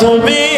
তুমি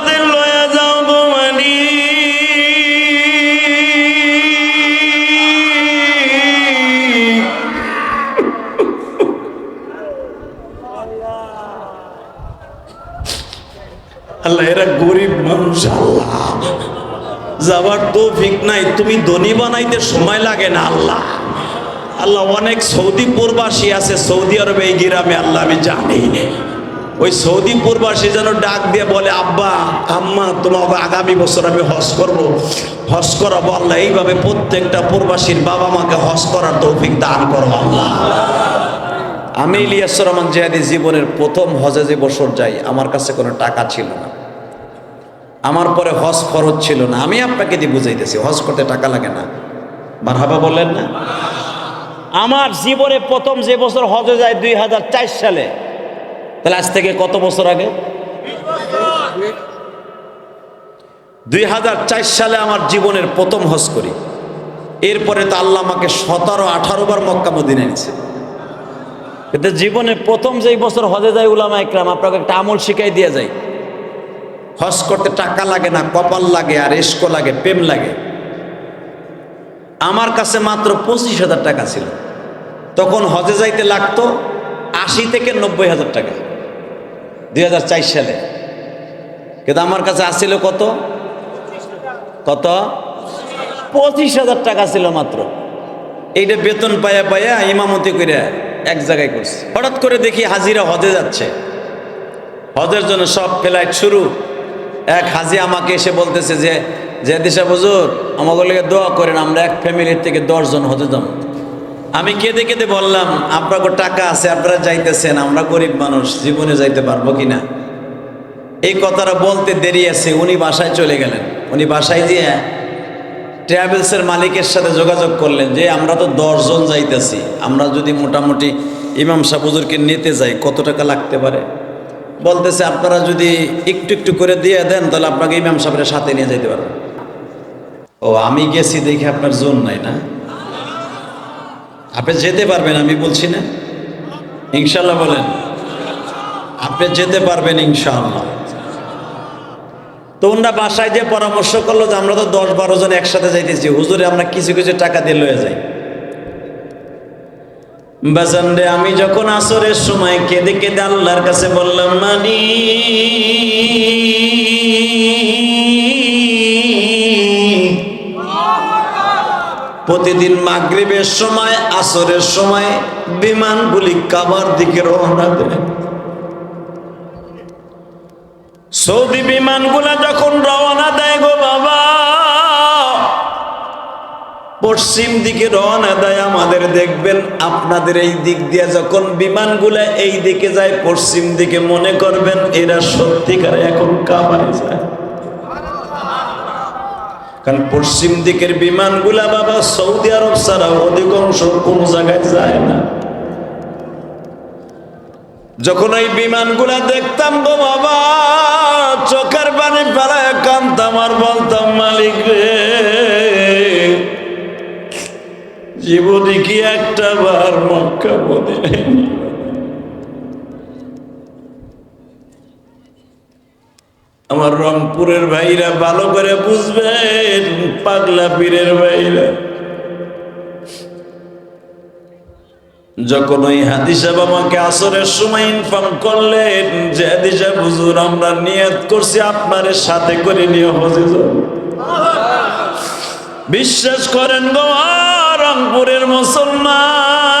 যাবার তৌফিক নাই, তুমি ধনী বানাইতে সময় লাগে না আল্লাহ। আল্লাহ অনেক সৌদি প্রবাসী আছে, সৌদি আরবে এই গ্রামে আল্লাহ আমি জানি। ওই সৌদি প্রবাসী যেন ডাক দিয়ে বলে, আব্বা, আম্মা, তোমাকে আগামী বছর আমি হজ করব। হজ করাবো আল্লাহ, এইভাবে প্রত্যেকটা প্রবাসীর বাবা মাকে হজ করার তৌফিক দান করো আল্লাহ। আমি ইলিয়াস রহমান জিহাদি জীবনের প্রথম হজে যে বছর যাই, আমার কাছে কোনো টাকা ছিল না। আমার পরে হজ খরচ ছিল না আমি আপনাকে দিয়ে বুঝাইতেছি হজ করতে টাকা লাগে না। বারহাবা বললেন না? আমার জীবনে প্রথম যে বছর হজে যায় দুই হাজার চার সালে। তাহলে আজ থেকে কত বছর আগে? দুই হাজার চার সালে আমার জীবনের প্রথম হজ করি। এরপরে তো আল্লাহ আমাকে সতেরো আঠারো বার মক্কা মদিনে নিছে কিন্তু জীবনে প্রথম যেই বছর হজে যায় উলামা একরাম আপনাকে একটা আমল শিখাই দিয়ে যায় হজ করতে টাকা লাগে না, কপাল লাগে আর এসকো লাগে, প্রেম লাগে। আমার কাছে মাত্র পঁচিশ হাজার টাকা ছিল। তখন হজে যাইতে লাগতো আশি থেকে নব্বই হাজার টাকা, দুই হাজার চার সালে। কিন্তু আমার কাছে আসছিল কত? কত? পঁচিশ হাজার টাকা ছিল মাত্র। এইটা বেতন পায়া পায়া ইমামতি করে এক জায়গায় করছে। হঠাৎ করে দেখি হাজিরা হজে যাচ্ছে। হজের জন্য সব ফ্লাইট শুরু। এক হাজি আমাকে এসে বলতেছে যে যে দিশা বুজুর আমাকে লেগে দোয়া করেন, আমরা এক ফ্যামিলির থেকে দশজন হতে যাব। আমি কেঁদে কেঁদে বললাম, আপনাকে টাকা আছে, আপনারা যাইতেছেন, আমরা গরিব মানুষ, জীবনে যাইতে পারব কি না এই কথাটা বলতে দেরি আছে, উনি বাসায় চলে গেলেন। উনি বাসায় দিয়ে ট্রাভেলসের মালিকের সাথে যোগাযোগ করলেন যে, আমরা তো দশজন যাইতেছি, আমরা যদি মোটামুটি ইমাম সাহুজুরকে নিতে যাই, কত টাকা লাগতে পারে? বলতেছে, আপনারা যদি একটু একটু করে দিয়ে দেন, তাহলে আপনাকে ইমাম সাহেবের সাথে নিয়ে যেতে পারবেন ও, আমি গেছি দেখে আপনার জোন নাই না? আপনি যেতে পারবেন, আমি বলছি না? ইনশাল্লাহ বলেন। আপনি যেতে পারবেন ইনশাআল্লাহ তো ওনারা বাসায় যে পরামর্শ করল যে, আমরা তো দশ বারো জন একসাথে যাইতেছি। হুজুরে আমরা কিছু কিছু টাকা দিয়ে লয়ে যাই। বাজানরে, আমি যখন আসরের সময় কেঁদে কেঁদে আল্লাহর কাছে বললাম, মানি, প্রতিদিন মাগরিবের সময়, আসরের সময় বিমানগুলি কাবার দিকে রওনা দেয়। সৌদি বিমানগুলা যখন রওনা দেয় গো বাবা পশ্চিম দিকে রওনা দেয়, আমাদের দেখবেন আপনাদের এই দিক দিয়ে যখন বিমানগুলা এই দিকে যায়, পশ্চিম দিকে মনে করবেন এরা সত্যিকার এখন কাবায় যায়। কারণ পশ্চিম দিকের বিমানগুলা বাবা সৌদি আরব ছাড়া অধিকাংশ কোনো জায়গায় যায় না। যখন ওই বিমানগুলা দেখতাম গো বাবা, চোখের পানি ফেলায় কানতাম আর বলতাম, মালিক রে জীবনে কি একটা বার মক্কা মদিনে আমার রংপুরের ভাইরা ভালো করে বুঝবেন, পাগলা পীরের ভাইরা। যখন ওই হাদিসা বাবাকে আসরের সময় ইনফর্ম করলেন যে, হাদিসা, হুজুর, আমরা নিয়ত করছি, আপনার সাথে করে নিয়ে হজে যাব বিশ্বাস করেন গো রংপুরের মুসলমান।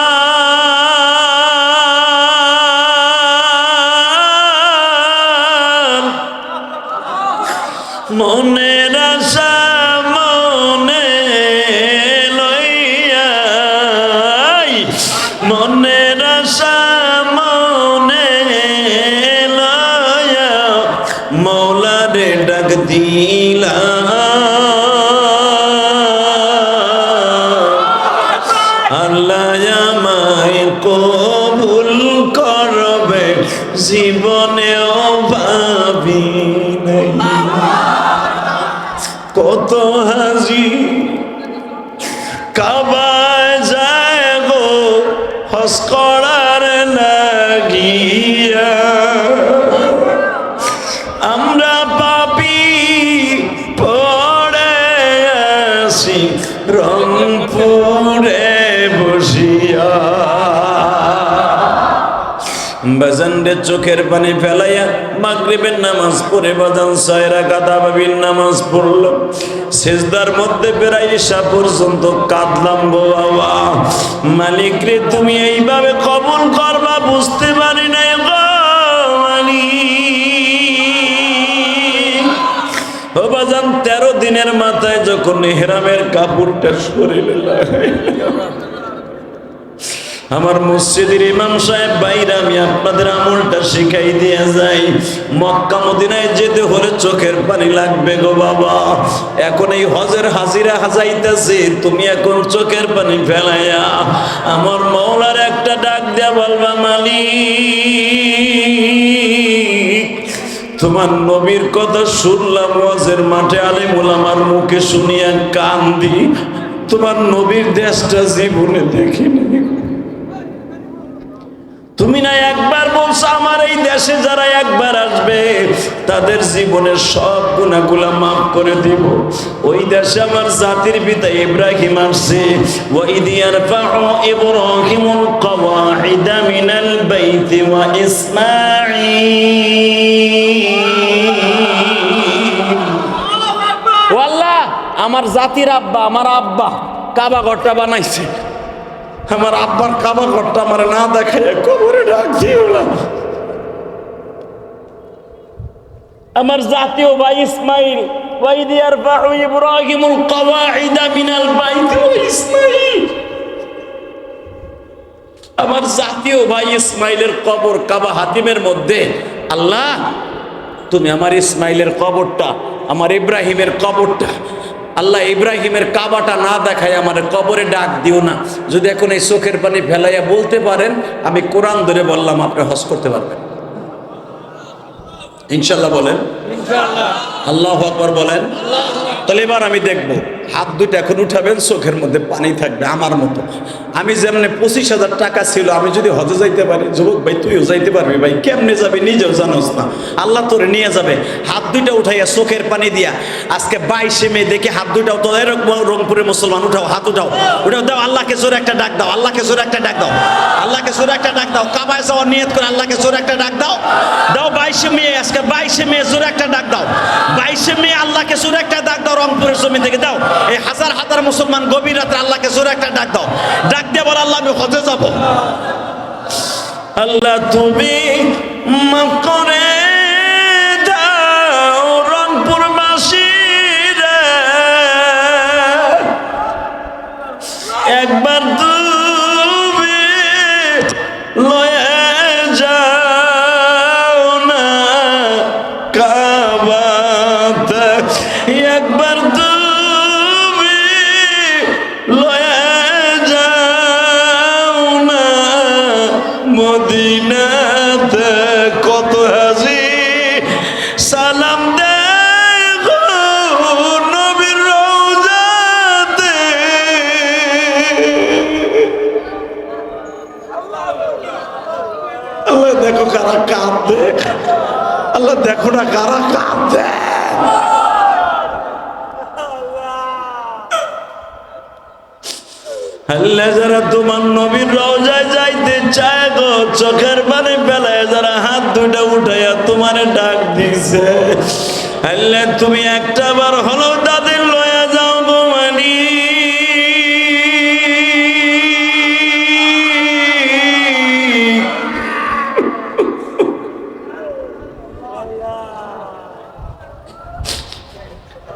বাজানরে চোখের পানি ফেলাইয়া মাগরিবের নামাজ পড়ে বাজান সায়রা গাদা বাবির নামাজ পড়ল। সেজদার মধ্যে বেড়াই ঈশা পর্যন্ত কাঁদলাম বাবা। মালিক রে, তুমি এইভাবে কবুল করবা বুঝতে পারি বাজান, তেরো দিনের মাথায় যখন হেরামের কাপড়টা লাগাইলাম আমার মসজিদের ইমাম সাহেব বাইরে আমি আপনাদের আমলটা শিখাই দিয়ে যাই। মক্কা মদিনায় যেতে হলে চোখের পানি লাগবে গো বাবা। এখন এই হজের হাজিরা হাজাইতেছে, তুমি এখন চোখের পানি ফেলাইয়া আমার মৌলার একটা ডাক দেয়া বলবা, মালিক, তোমার নবীর কথা শুনলাম, ওয়াজের মাঠে আলিমুল আমার মুখে শুনিয়া কান্দি। তোমার নবীর দেশটা জীবনে দেখিনি। তুমি না একবার বলছো, আমার এই দেশে যারা একবার আসবে, তাদের জীবনের সব গুণাগুলা মাফ করে দিব। ওই দেশে আমার জাতির পিতা ইব্রাহিম আসছে ওয়াইদ ইয়ারফাউ ইব্রাহিমুল কওয়াইদা মিনাল বাইতি ওয়া ইসমাঈল। আমার জাতির আব্বা, আমার আব্বা কাবা ঘরটা বানাইছে। আমার আব্বার কাবা ঘরটা আমার না দেখায় কবরে ডাক দিও আমার জাতীয় ভাই ইসমাইল ইব্রাহিমুল মিনাল বাইতি ইসমাইল। আমার জাতীয় ভাই ইসমাইলের কবর কাবা হাতিমের মধ্যে। আল্লাহ, তুমি আমার ইসমাইলের কবরটা, আমার ইব্রাহিমের কবরটা আল্লাহ ইব্রাহিমের কাবাটা না দেখায় আমার কবরে ডাক দিও না। যদি এখন এই চোখের পানি ফেলাইয়া বলতে পারেন আমি কোরআন ধরে বললাম আপনি হজ করতে পারবেন। ইনশাল্লাহ বলেন। আল্লাহ আকবর বলেন। তাহলে এবার আমি দেখব, হাত দুটো এখন উঠাবেন, চোখের মধ্যে পানি থাকবে আমার মতো। আমি যেমন পঁচিশ হাজার টাকা ছিল, আমি যদি হজে যাইতে পারি, যুবক ভাই, তুইও যাইতে পারবি ভাই, কেমনে যাবি নিজেও জানোস না। আল্লাহ তোরে নিয়ে যাবে, হাত দুইটা উঠাইয়া চোখের পানি দিয়া। আজকে বাইশে মে দেখে হাত দুইটা তো এরকম রংপুরের মুসলমান, উঠাও, হাত উঠাও। উঠাও, দাও, আল্লাহকে জোরে একটা ডাক দাও, আল্লাহকে জোরে একটা ডাক দাও। আল্লাহকে জোরে একটা ডাক দাও, কাবায় যাওয়ার নিয়ত করে আল্লাহকে জোরে একটা ডাক দাও। দাও, বাইশে মে, আজকে বাইশে মে জোরে একটা ডাক দাও। বাইশে মে আল্লাহকে জোরে একটা ডাক দাও। রংপুরের জমিন থেকে দাও। এই হাজার হাজার মুসলমান গভীর রাত্রে আল্লাহকে জোরে একটা ডাক দাও। ডাক দিয়ে বলো, আল্লাহ, আমি হজে যাব। আল্লাহ, তুমি করে দাও একবার মদিনাতে কত হাজি সালাম দেখো কারা কাঁদবে। আল্লাহ দেখো না কারা কাঁদে আল্লাহ যারা তোমার নবীর রওজায় যাইতে চায় গো, চোখের পানি বেলায় যারা হাত দুইটা উঠাইয়া তোমার ডাক দিছে। আল্লাহ, তুমি একটা বার হলো তাদের লয়া যাও গো মানি।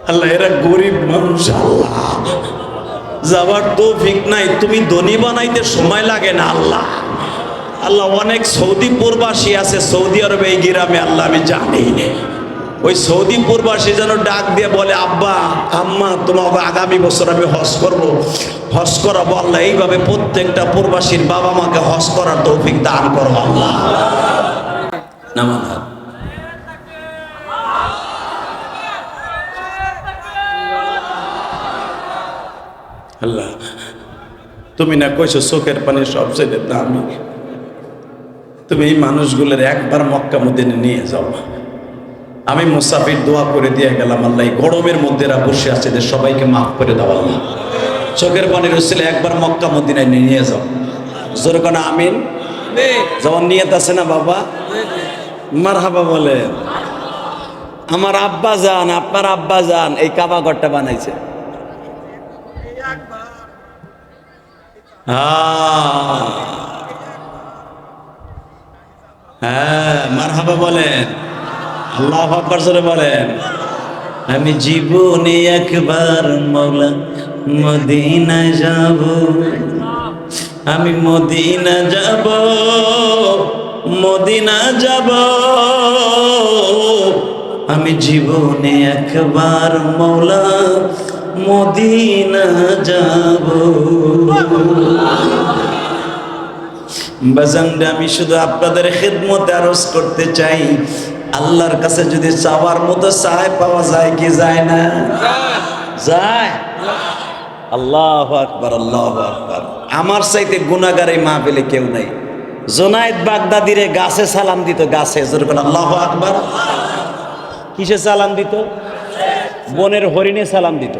আল্লাহ, এরা গরিব মানুষ, আল্লাহ। যাবার তৌফিক নাই, তুমি ধনী বানাইতে সময় লাগে না, আল্লাহ। আল্লাহ অনেক সৌদি প্রবাসী আছে, সৌদি আরবে এই গ্রামে, আল্লাহ আমি জানি। ওই সৌদি প্রবাসী যেন ডাক দিয়ে বলে, আব্বা, আম্মা তোমাকে আগামী বছর আমি হজ করব। হজ করাবো আল্লাহ, এইভাবে প্রত্যেকটা প্রবাসীর বাবা মাকে হজ করার তৌফিক দান করো আল্লাহ। আল্লাহ, তুমি না কইছো চোখের পানি সবচেয়ে দামি। তুমি এই মানুষগুলোর একবার মক্কা মদিনে নিয়ে যাও। আমি মুসাফির দোয়া করে দিয়ে গেলাম, আল্লাহ গরমের মধ্যে এরা বসে আছে যে সবাইকে মাফ করে দাও, আল্লাহ। চোখের পানির উসিলে একবার মক্কা মদিনায় নিয়ে যাও। জোর কোন, আমিন। যেমন নিয়ত আছে না বাবা? মার হাবা বলে আমার আব্বা যান, আপনার আব্বা যান, এই কাবা ঘরটা বানাইছে। হ্যাঁ মারহাবা বলেন। আল্লাহ আকবর জোরে বলেন। আমি জীবনে একবার মৌলা মদিনা যাব। আমি মদিনা যাব মদিনা যাব। আমি জীবনে একবার মৌলা মদিনা যাব। বাজানরা আমি শুধু আপনাদের খেদমতে আরজ করতে চাই। আল্লাহর কাছে যদি চাওয়ার মতো চায়, পাওয়া যায় কি যায় না? যায়। আল্লাহ আকবার আল্লাহ আকবার। আমার চাইতে গুণাগার এই মাহফিলে কেউ নাই। জোনায়েদ বাগদাদিরে গাছে সালাম দিত, গাছে। যেরকম আল্লাহ আকবার। কিসে সালাম দিত? বনের হরিণে সালাম দিত।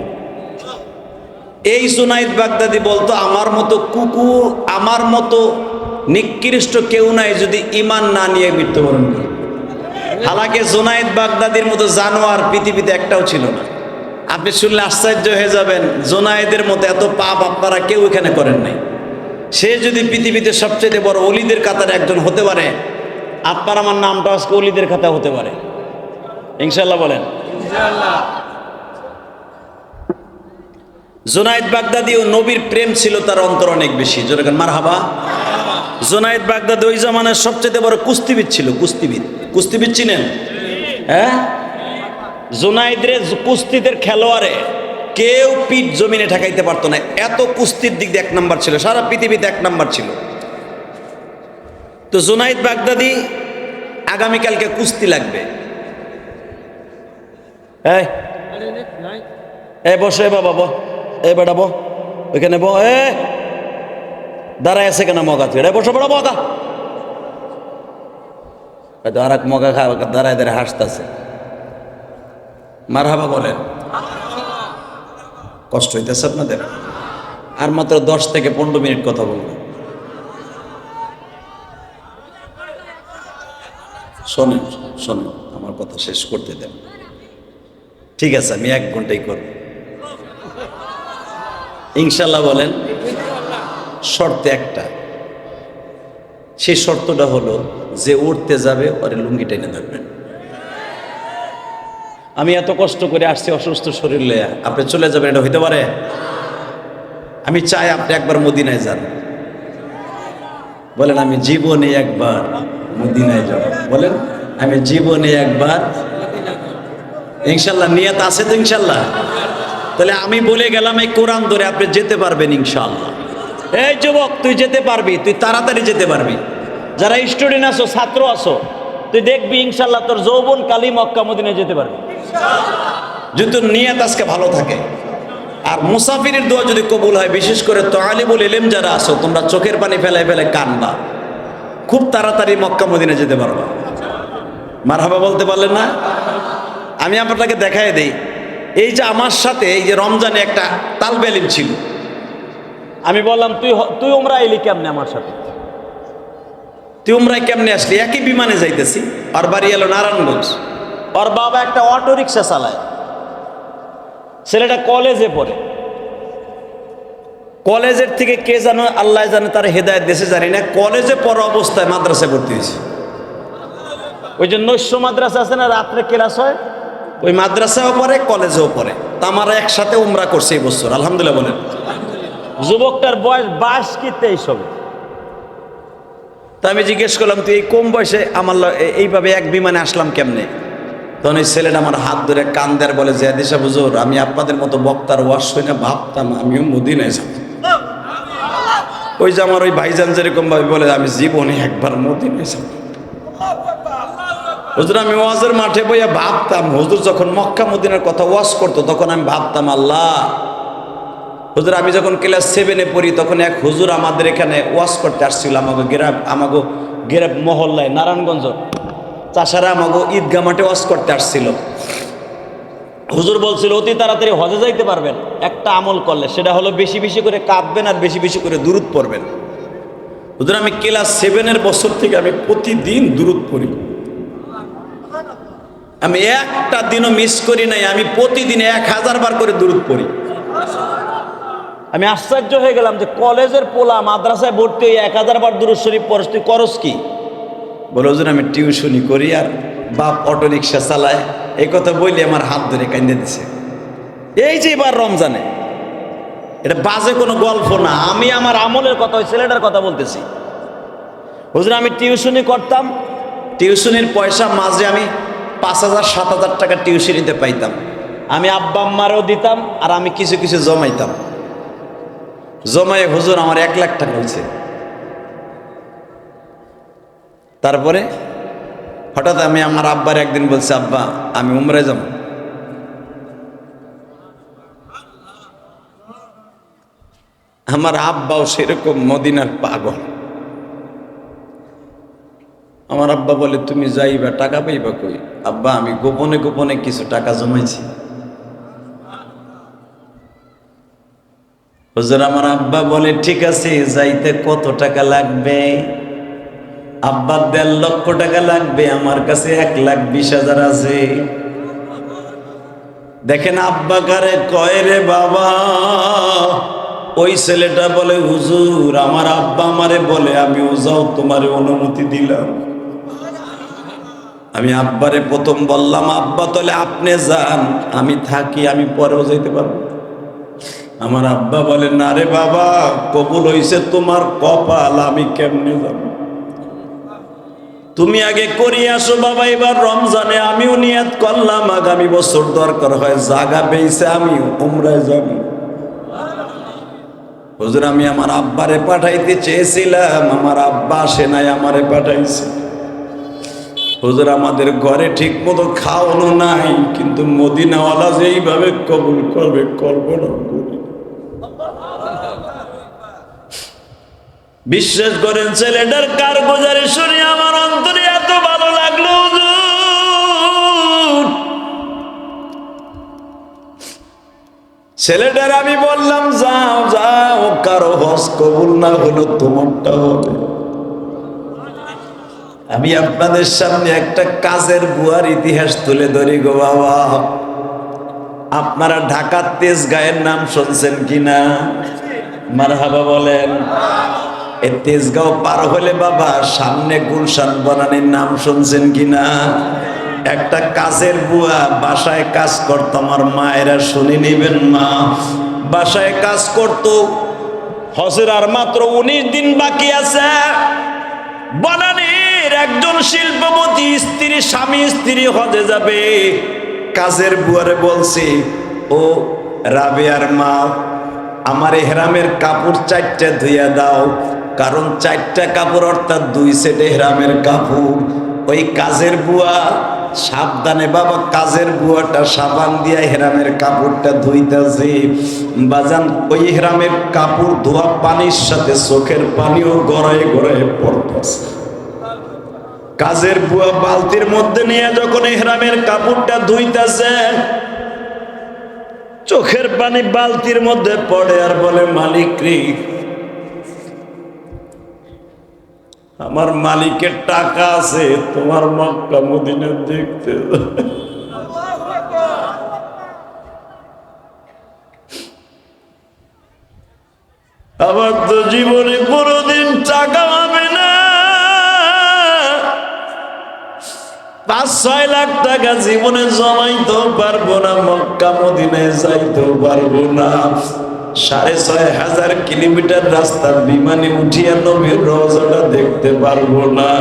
এই জুনাইদ বাগদাদি বলতো, আমার মতো কুকুর, আমার মতো নিকৃষ্ট কেউ নাই যদি ইমান না নিয়ে মৃত্যুবরণ করে। হালাকে জোনাইদ বাগদাদির মতো জানোয়ার পৃথিবীতে একটাও ছিল না। আপনি শুনলে আশ্চর্য হয়ে যাবেন জোনায়েদের মতো এত পাপ আপনারা কেউ এখানে করেন নাই। সে যদি পৃথিবীতে সবচেয়ে বড় অলিদের কাতারে একজন হতে পারে, আপনার আমার নামটা আজকে অলিদের খাতা হতে পারে। ইনশাল্লাহ বলেন। জোনায়েদ বাগদাদি ও নবীর প্রেম ছিল তার অন্তর অনেক বেশি। যেরকম মার হাবা জোনায়েদ বাগদাদ ওই জামানার সবচেয়ে বড় কুস্তিবিদ ছিল কুস্তিবিদ কুস্তিবিদ চিনেন? হ্যাঁ? জোনায়েদরে কুস্তিদের খেলোয়াড়ে কেউ পিঠ জমিনে ঠেকাইতে পারতো না। এত কুস্তির দিক দিয়ে এক নাম্বার ছিল, সারা পৃথিবীতে এক নাম্বার ছিল। তো জোনায়েদ বাগদাদি, আগামীকালকে কুস্তি লাগবে। এ বসে বাবা এ বেটা, বো, ওইখানে বো, এ। দাঁড়ায় আছে কেন মগা তুই বসো বড় মগা। হয়তো আর এক মগা খা দাঁড়ায় দাঁড়ায় হাসতেছে। মার হাবা বলেন। কষ্ট হইতেছে আপনাদের? আর মাত্র দশ থেকে পনেরো মিনিট কথা বলব। শোনেন শোনেন, আমার কথা শেষ করতে দেন। ঠিক আছে, আমি এক ঘন্টাই করব। ইনশাল্লাহ বলেন শর্ত একটা। সেই শর্তটা হলো যে উঠতে যাবে, ওরে লুঙ্গি টেনে ধরবেন আমি এত কষ্ট করে আসছি অসুস্থ শরীর লইয়া। আপনি চলে যাবেন, এটা হইতে পারে? আমি চাই আপনি একবার মদিনায় যান। বলেন, আমি জীবনে একবার মদিনায় যাব। বলেন, আমি জীবনে একবার ইনশাল্লাহ, নিয়ত আছে তো ইনশাল্লাহ। তাহলে আমি বলে গেলাম এই কোরআন ধরে আপনি যেতে পারবেন ইনশাল্লাহ। এই যুবক, তুই যেতে পারবি, তুই তাড়াতাড়ি যেতে পারবি। যারা স্টুডেন্ট আছো, ছাত্র আছো, তুই দেখবি ইনশাল্লাহ তোর যৌবন কালী মক্কা মদিনে যেতে পারবি। যদি তোর নিয়ত আজকে ভালো থাকে। আর মুসাফিরের দোয়া যদি কবুল হয়, বিশেষ করে তোয়ালিবুল এলেম যারা আছো, তোমরা চোখের পানি ফেলায় ফেলে কানবা খুব তাড়াতাড়ি মক্কা মদিনে যেতে পারবা। মারহাবা বলতে পারলেন না? আমি আপনাকে দেখাই দিই। এই যে আমার সাথে, এই যে রমজানে একটা তালবেলিম ছিল। আমি বললাম তুই তুই ওমরা এলি কেমনে আমার সাথে? তুই উমরায় কেমনে আসলি? একই বিমানে যাইতেছি। আর বাড়ি এলো নারায়ণগঞ্জ। ওর বাবা একটা অটো রিক্সা চালায়। ছেলেটা কলেজে পড়ে। কলেজের থেকে কে জানো আল্লাহ জানে তার হেদায়ত দেশে জানি না। কলেজে পড়া অবস্থায় মাদ্রাসায় ভর্তি হয়েছে। ওই যে নৈশ মাদ্রাসা আছে না রাত্রে ক্লাস হয়? ওই মাদ্রাসাও পড়ে কলেজেও পড়ে। তা আমার একসাথে উমরা করছে এই বছর আলহামদুলিল্লাহ বলেন। যুবকটার বয়স বাইশ কি তেইশ হবে? তা আমি জিজ্ঞেস করলাম, তুই এই কম বয়সে আমার এইভাবে এক বিমানে আসলাম কেমনে? তখন ওই ছেলেটা আমার হাত ধরে কান দেয়ার বলে, যে দিশা বুঝুর আমি আপনাদের মতো বক্তার ওয়াশ শুনে ভাবতাম আমিও মদিনায় যাব। ওই যে আমার ওই ভাইজান যেরকম ভাবে বলে, আমি জীবনে একবার মদিনায় যাব। হুজুর, আমি ওয়াজের মাঠে বইয়া ভাবতাম, হুজুর যখন মক্কা মদিনার কথা ওয়াজ করতো, তখন আমি ভাবতাম, আল্লাহ হুজুর, আমি যখন ক্লাস সেভেনে পড়ি, তখন এক হুজুর আমাদের এখানে ওয়াজ করতে আসছিল আমাকে গেরাব আমাকে গেরাব মহল্লায় নারায়ণগঞ্জ চাষারা আমাকে ঈদগা মাঠে ওয়াজ করতে আসছিল। হুজুর বলছিল, অতি তাড়াতাড়ি হজে যাইতে পারবেন। একটা আমল করলে, সেটা হলো বেশি বেশি করে কাঁদবেন আর বেশি বেশি করে দূরত পড়বেন। হুজুর, আমি ক্লাস সেভেনের বছর থেকে আমি প্রতিদিন দূরত পড়ি। আমি একটা দিনও মিস করি নাই, আমি প্রতিদিন এক হাজার বার করে দূরত পড়ি। আমি আশ্চর্য হয়ে গেলাম যে কলেজের পোলা মাদ্রাসায় ভর্তি হয়ে এক হাজার বার দূর শরীফ পড়স, তুই করস কি? বলে, হুজুর, আমি টিউশনি করি আর বাপ অটো রিক্সা চালায়। এই কথা বললে আমার হাত ধরে কান্দে দিছে। এই যে এবার রমজানে, এটা বাজে কোনো গল্প না। আমি আমার আমলের কথা, ওই ছেলেটার কথা বলতেছি। হুজুর, আমি টিউশনি করতাম। টিউশনির পয়সা মাঝে আমি পাঁচ হাজার, সাত হাজার টাকা টিউশনিতে পাইতাম। আমি আব্বা আম্মারও দিতাম আর আমি কিছু কিছু জমাইতাম। জমাই হুজুর আমার এক লাখ টাকা হয়েছে। তারপরে হঠাৎ আমি আমার আব্বার একদিন বলছি, আব্বা, আমি উমরায় যাব। আমার আব্বাও সেরকম মদিনার পাগল। আমার আব্বা বলে, তুমি যাইবা, টাকা পাইবা কই? আব্বা, আমি গোপনে গোপনে কিছু টাকা জমাইছি। হুজুর আমার আব্বা বলে, ঠিক আছে, যাইতে কত টাকা লাগবে? আব্বা, দেড় লক্ষ টাকা লাগবে, আমার কাছে এক লাখ বিশ হাজার আছে। দেখেন আব্বা কারে কয় রে বাবা, ওই ছেলেটা বলে, হুজুর, আমার আব্বা আমারে বলে আমিও যাও তোমারে অনুমতি দিলাম। আমি আব্বারে প্রথম বললাম, আব্বা, তাহলে আপনি যান, আমি থাকি, আমি পরেও যাইতে পারব। আমার আব্বা বলে, না রে বাবা, কবুল হইছে তোমার কপাল, আমি কেমনে যাব? তুমি আগে করি আসো বাবা, এবার রমজানে আমিও নিয়াত করলাম, আগামী বছর দরকার হয় জাগা পেয়েছে আমি উমরায় যাব। হুজুর, আমি আমার আব্বারে পাঠাইতে চেয়েছিলাম, আমার আব্বা আসে নাই, আমারে পাঠাইছে। হুজুর, আমাদের ঘরে ঠিক মতো খাওয়ানো নাই, কিন্তু মদিনাওয়ালা যেইভাবে কবুল করবে, করব না। করি। বিশ্বাস করেন ছেলেটার কার গোজারি শুনে আমার অন্তরে এত ভালো লাগল ছেলেটার আমি বললাম, যাও যাও, কারও হস কবুল না হলো তোমারটা হবে। আমি আপনাদের সামনে একটা কাজের বুয়ার ইতিহাস তুলে ধরি গো বাবা। আপনারা ঢাকার তেজ গায়ের নাম শুনছেন কিনা? মারহাবা বলেন। এ তেজগাঁও পার হলে বাবা, সামনে গুলশান বনানির নাম শুনছেন কিনা? একটা কাজের বুয়া, বাসায় কাজ করতো, আমার মায়েরা শুনে নিবেন মা। বাসায় কাজ করতো, হজের আর মাত্র উনিশ দিন বাকি আছে। বনানীর একজন শিল্পপতি, স্ত্রী, স্বামী, স্ত্রী হজে যাবে। কাজের বুয়ারে বলছি, ও রাবেয়ার মা, আমার হেরামের কাপড় চারটে ধুইয়া দাও কারণ চারটা কাপড় অর্থাৎ দুই সেট হেরামের কাপড়। ওই কাজের বুয়া, সাবধানে বাবা, কাজের বুয়াটা সাবান দিয়া হেরামের কাপড়টা ধুইতেছে বাজান, ওই হেরামের কাপড় ধোয়া পানির সাথে চোখের পানিও গড়ায় গড়ায় পড়তেছে। কাজের বুয়া বালতির মধ্যে নিয়ে যখন হেরামের কাপড়টা ধুইতেছে, চোখের পানি বালতির মধ্যে পড়ে আর বলে, মালিক রে আমার মালিকের টাকা আছে, তোমার মক্কা মদিনা দেখতে। আমার তো জীবনে কোনোদিন টাকা হবে না পাঁচ, ছয় লাখ টাকা জীবনে জমাইতেও পারব না, মক্কা মদিনায় যাইতেও পারব না সাড়ে ছয় হাজার কিলোমিটার রাস্তা বিমানে উঠিয়া নবীর রওজাটা দেখতে পারব না।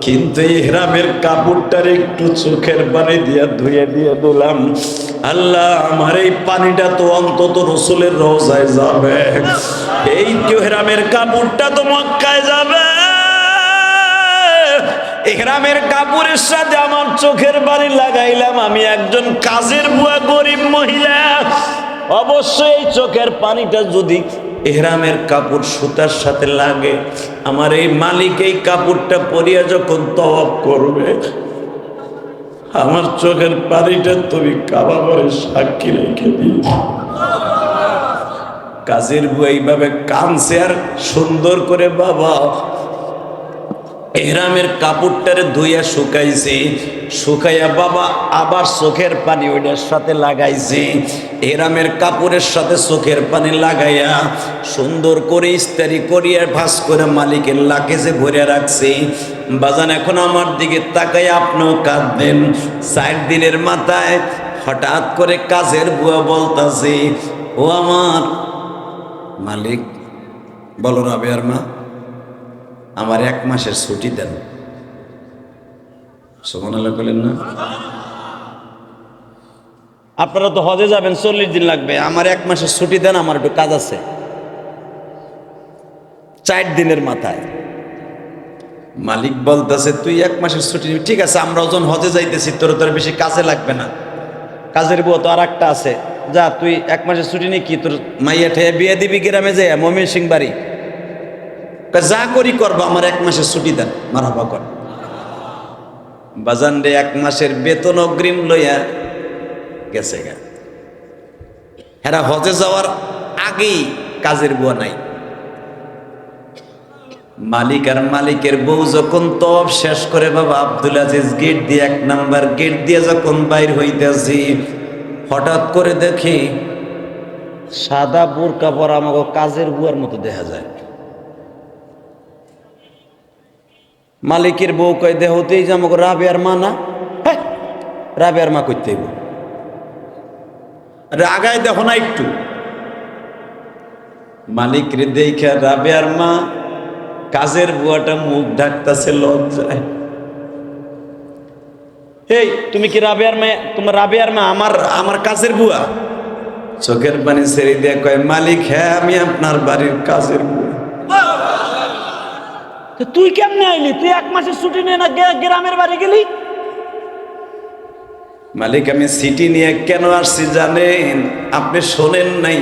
কিন্তু এই হেরামের কাপড়টার একটু চোখের পানি দিয়া ধুয়ে দিয়ে দিলাম। আল্লাহ, আমার এই পানিটা তো অন্তত রসুলের রওজায় যাবে। এই হেরামের কাপড়টা তো মক্কায় যাবে। এহরামের কাপড়ের সাথে আমার চোখের বাড়ি লাগাইলাম। আমি একজন কাজের বুয়া, গরিব মহিলা। অবশ্যই এই চোখের পানিটা যদি এহরামের কাপড় সুতার সাথে লাগে, আমার এই মালিক এই কাপড়টা পরিয়া যখন তওয়াব করবে, আমার চোখের পানিটা তুমি কাবা করে সাক্ষী রেখে দিই কাজের বুয়া এইভাবে কানছে আর সুন্দর করে বাবা এহরামের কাপড়টারে ধুইয়া শুকাইছি, শুকাইয়া বাবা আবার চোখের পানি ওইটার সাথে লাগাইছি। এহরামের কাপড়ের সাথে চোখের পানি লাগাইয়া সুন্দর করে ইস্তারি করিয়া ভাস করে মালিকের লাকেজে ভরে রাখছি। বাজান, এখন আমার দিকে তাকাই আপনিও কাঁদবেন। চার দিনের মাথায় হঠাৎ করে কাজের বুয়া বলতাছি, ও আমার মালিক, বলো রাবেয়ার মা। আমার এক মাসের ছুটি দেন। সোমান আল্লাহ করলেন না। আপনারা তো হজে যাবেন চল্লিশ দিন লাগবে। আমার এক মাসের ছুটি দেন আমার একটু কাজ আছে। চার দিনের মাথায়। মালিক বলতেছে তুই এক মাসের ছুটি নিবি। ঠিক আছে আমরা ওজন হজে যাইতেছি তোর তোর বেশি কাজে লাগবে না। কাজের বউ তো আর একটা আছে। যা তুই এক মাসের ছুটি নিয়ে কি? তোর মাইয়া ঠেয়ে বিয়ে দিবি গ্রামে যে মমিন সিং বাড়ি। যা করি করব, আমার এক মাসের ছুটি দেন মারাবা কর। বাজান রে, এক মাসের বেতন অগ্রিম লইয়া গেছে গা। হেরা হজে যাওয়ার আগেই কাজের বুয়া নাই। মালিক আর মালিকের বউ যখন তব শেষ করে, বাবা আব্দুল আজিজ গেট দিয়ে, এক নাম্বার গেট দিয়ে যখন বাইর হইতেছি, হঠাৎ করে দেখি সাদা বোরকা পরা আমাকে কাজের বুয়ার মতো দেখা যায়। মালিকের বউ কয় দেহতেই যে আমাকে রাবেয়ার মা না? হ্যাঁ রাবেয়ার মা করতে আগায় দেখো না একটু। মালিক রে দেখে রাবেয়ার মা, কাজের বুয়াটা মুখ ঢাকতাছে লজ্জায়। এই তুমি কি রাবেয়ার মেয়ে তোমার রাবেয়ার মা আমার আমার কাজের বুয়া? চোখের পানি ছেড়ে দিয়ে কয়, মালিক হ্যাঁ আমি আপনার বাড়ির কাজের বুয়া। তুই কেমনে আইলি? তুই এক মাসের ছুটি নিয়ে না গ্রামের বাড়ি গেলি? মালিক আমি সিটি নিয়ে কেন আসছি জানেন? আপনি শোনেন নাই।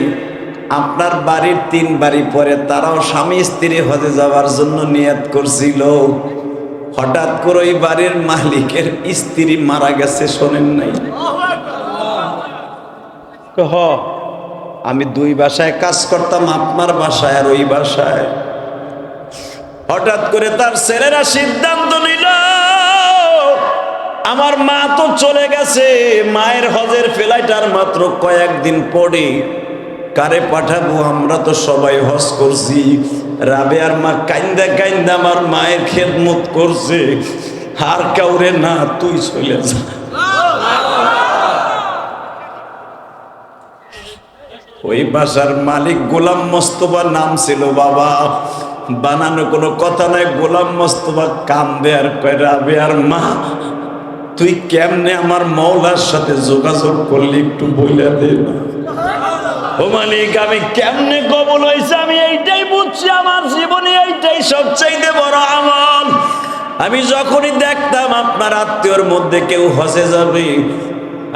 আপনার বাড়ির তিন বাড়ি পরে তারাও স্বামী স্ত্রী হজে যাওয়ার জন্য নিয়াত করছিল। হঠাৎ করে ওই বাড়ির মালিকের স্ত্রী মারা গেছে শোনেন নাই। হ আমি দুই বাসায় কাজ করতাম আপনার বাসায় আর ওই বাসায়। হঠাৎ করে তার ছেলেরা সিদ্ধান্ত নিল, আমার মা তো চলে গেছে, মায়ের হজের ফেলাইটার মাত্র কয়েকদিন পরে কারে পাঠাবো, আমরা তো সবাই হজ করছি। রাবে আর মা কাইন্দা কাইন্দা আমার মায়ের খেদমত করছে, আর কাউরে না, তুই চলে যা। ওই বাসার মালিক গোলাম মস্তফা নাম ছিল বাবা। বানানো কোনো কথা নাই, গোলাম মস্তফা কাম দেয়ার কয় রাবে আর মা, তুই কেমনে আমার মৌলার সাথে যোগাযোগ করলি একটু বইলা দে না? ও মালিক, আমি কেমনে কবল হয়েছে? আমি এইটাই বুঝছি, আমার জীবনে এইটাই সবচাইতে বড় আমল। আমি যখনই দেখতাম আপনার আত্মীয়র মধ্যে কেউ হসে যাবে,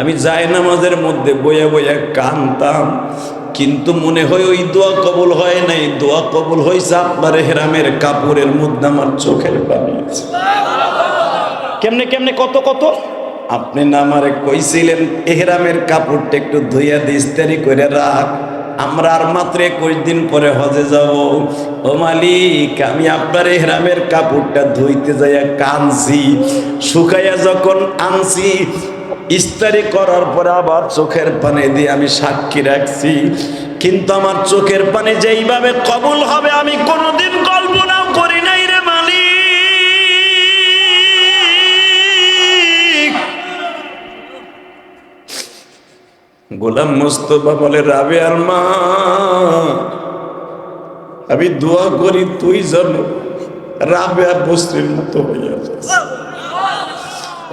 আমি যাই নামাজের মধ্যে বইয়া বইয়া কানতাম। কিন্তু মনে হয় ওই দোয়া কবুল হয় নাই। দোয়া কবুল হয়েছে আপনার হেরামের কাপড়ের মধ্যে আমার চোখের পানি কেমনে কেমনে কত কত? আপনি না আমারে কইছিলেন এহরামের কাপড়টা একটু ধুইয়া দিয়ে ইস্তারি করে রাখ। আমরা আর মাত্র একুশ দিন পরে হজে যাব। ও মালিক আমি আপনার এই হেরামের কাপড়টা ধুইতে যাইয়া কানছি শুকাইয়া যখন আনছি ইস্তারি করার পরে আবার চোখের পানি দিয়ে আমি সাক্ষী রাখছি। কিন্তু আমার চোখের পানি যেইভাবে কবুল হবে, আমি কোনোদিন কল্পনাও করি নাই রে মালিক। গোলাম মোস্তফা বলে রাবে আর মা, আমি দোয়া করি, তুই জানো রাবে আর বস্ত্রের মতো হইয়া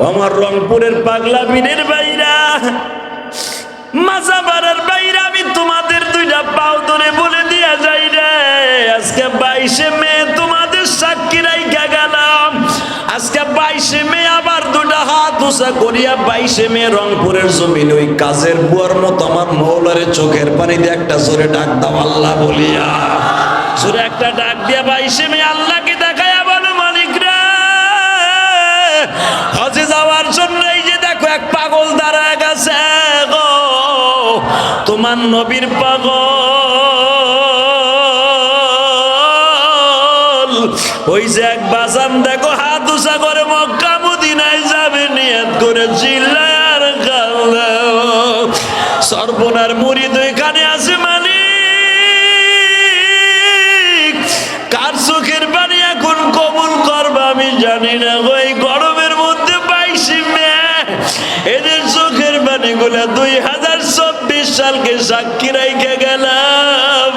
আমার রংপুরের পাগলা বিনের বাইরা মাজাবারের বাইরে আমি তোমাদের দুইটা পাও ধরে বলে দিয়া যাই রে। আজকে বাইশে মে তোমাদের সাক্ষী রাইখা গেলাম। আজকে বাইশে মে আবার দুটা হাত উষা করিয়া বাইশে মে রংপুরের জমিন, ওই কাজের বুয়ার মতো আমার মৌলারে চোখের পানি দিয়ে একটা জোরে ডাক দাও, আল্লাহ বলিয়া। জোরে একটা ডাক দিয়া বাইশে মে আল্লাহকে দেখায়া পাগল দাঁড়া গেছে গো তোমার নবীর পাগল ওই যে এক বাজান দেখো, হাত উষা করে মক্কা মদিনায় যাবে, নিয়ত করে চিল্লায় আর কান্দে। সর্বনার মুড়ি দুইখানে চোখের দুই হাজার চব্বিশ সালকে সাক্ষী রাইখে গেলাম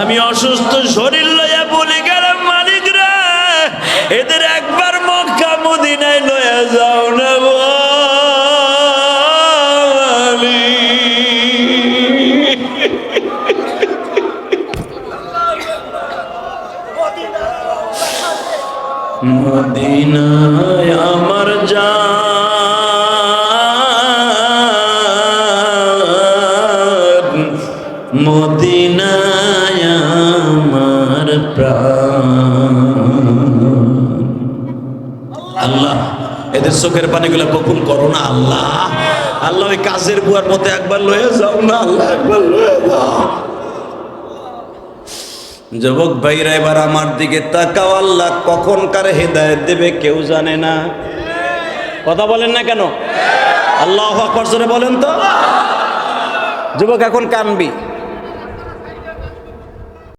আমি অসুস্থ শরীর লইয়া বলে, গেলাম মালিক রে, এদের একবার মক্কা মদিনায় লইয়া যাও না। মদিনায় আমার জান এদের চোখের পানিগুলো কখন করো না, আল্লাহ। আল্লাহ, ওই কাজের বুয়ার মতো একবার লয়ে যাও না, আল্লাহ, একবার লয়ে যাও। যুবক ভাইরা, এবার আমার দিকে তাকাও, আল্লাহ কখন কার হেদায়ত দেবে কেউ জানে না। কথা বলেন না কেন? আল্লাহ আকবর বলেন তো। যুবক এখন কানবি।